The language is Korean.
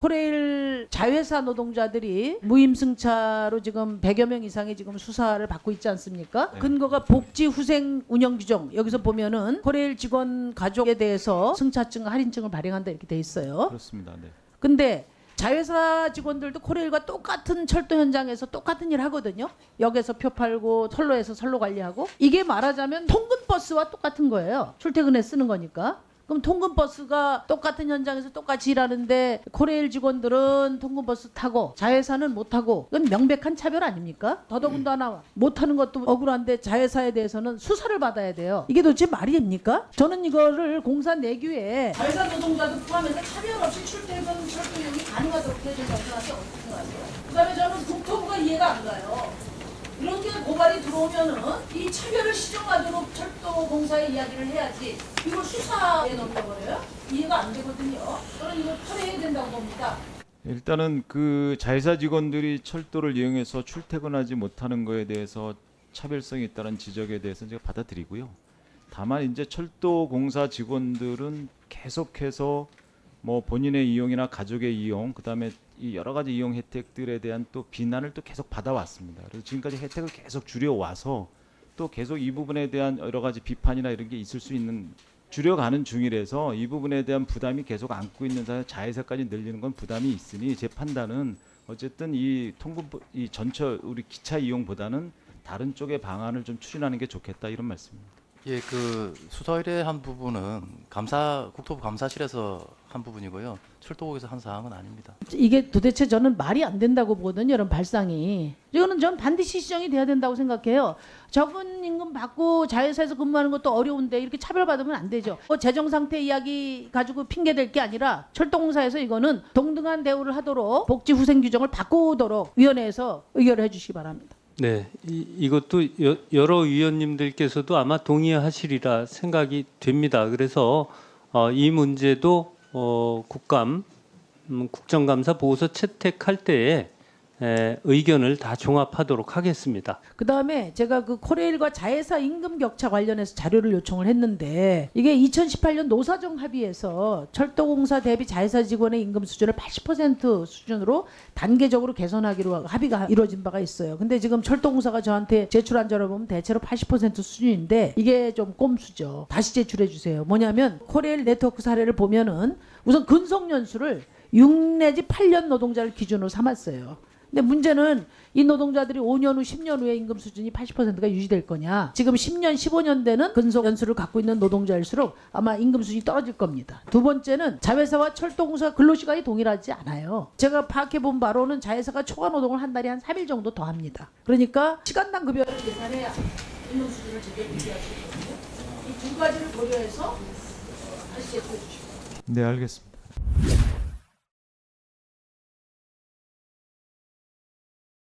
코레일 자회사 노동자들이 무임승차로 지금 100여 명 이상이 지금 수사를 받고 있지 않습니까? 네. 근거가 복지 후생 운영 규정. 여기서 보면은 코레일 직원 가족에 대해서 승차증 할인증을 발행한다 이렇게 돼 있어요. 그렇습니다. 네. 근데 자회사 직원들도 코레일과 똑같은 철도 현장에서 똑같은 일 하거든요. 역에서 표 팔고 선로에서 선로 관리하고 이게 말하자면 통근 버스와 똑같은 거예요. 출퇴근에 쓰는 거니까. 그럼 통근 버스가 똑같은 현장에서 똑같이 일하는데 코레일 직원들은 통근 버스 타고 자회사는 못 타고 그건 명백한 차별 아닙니까? 더더군다나 못 타는 것도 억울한데 자회사에 대해서는 수사를 받아야 돼요. 이게 도대체 말이 됩니까? 저는 이거를 공사 내규에 자회사 노동자도 포함해서 차별 없이 출퇴근 철도 이용이 가능하도록 해준다고 생각하세요? 어떻게 생각하세요? 그다음에 저는 국토부가 이해가 안 가요. 들어오면은 이 차별을 시정하도록 철도공사에 이야기를 해야지 이걸 수사에 넘겨버려요? 이해가 안 되거든요. 저는 이거 철회해야 된다고 봅니다. 일단은 그 자회사 직원들이 철도를 이용해서 출퇴근하지 못하는 거에 대해서 차별성이 있다는 지적에 대해서는 제가 받아들이고요. 다만 이제 철도 공사 직원들은 계속해서 뭐 본인의 이용이나 가족의 이용, 그다음에 이 여러 가지 이용 혜택들에 대한 또 비난을 또 계속 받아왔습니다. 그래서 지금까지 혜택을 계속 줄여와서 또 계속 이 부분에 대한 여러 가지 비판이나 이런 게 있을 수 있는 줄여가는 중이라서 이 부분에 대한 부담이 계속 안고 있는 사회 자회사까지 늘리는 건 부담이 있으니 제 판단은 어쨌든 이 통근 이 전체 우리 기차 이용보다는 다른 쪽의 방안을 좀 추진하는 게 좋겠다 이런 말씀입니다. 예, 그 수사 의뢰한 부분은 감사 국토부 감사실에서 한 부분이고요. 철도국에서 한 사항은 아닙니다. 이게 도대체 저는 말이 안 된다고 보거든요. 이런 발상이. 이거는 전 반드시 시정이 돼야 된다고 생각해요. 적은 임금 받고 자회사에서 근무하는 것도 어려운데 이렇게 차별받으면 안 되죠. 뭐 재정 상태 이야기 가지고 핑계 댈 게 아니라 철도공사에서 이거는 동등한 대우를 하도록 복지 후생 규정을 바꾸도록 위원회에서 의결을 해 주시기 바랍니다. 네, 이, 이것도 여, 여러 위원님들께서도 아마 동의하시리라 생각이 됩니다. 그래서 어, 이 문제도 어, 국감 음, 국정감사 보고서 채택할 때에 에, 의견을 다 종합하도록 하겠습니다. 그 다음에 제가 그 코레일과 자회사 임금 격차 관련해서 자료를 요청을 했는데 이게 2018년 노사정 합의에서 철도공사 대비 자회사 직원의 임금 수준을 80% 수준으로 단계적으로 개선하기로 합의가 이루어진 바가 있어요. 근데 지금 철도공사가 저한테 제출한 자료 보면 대체로 80% 수준인데 이게 좀 꼼수죠. 다시 제출해 주세요. 뭐냐면 코레일 네트워크 사례를 보면은 우선 근속 연수를 6 내지 8년 노동자를 기준으로 삼았어요. 근데 문제는 이 노동자들이 5년 후, 10년 후에 임금 수준이 80%가 유지될 거냐. 지금 10년, 15년 되는 근속 연수를 갖고 있는 노동자일수록 아마 임금 수준이 떨어질 겁니다. 두 번째는 자회사와 철도공사 근로시간이 동일하지 않아요. 제가 파악해 본 바로는 자회사가 초과 노동을 한 달에 한 3일 정도 더 합니다. 그러니까 시간당 급여를 계산해야 임금 수준을 제대로 유지할 수 있거든요. 이 두 가지를 고려해서 다시 제출해 주시고. 네, 알겠습니다.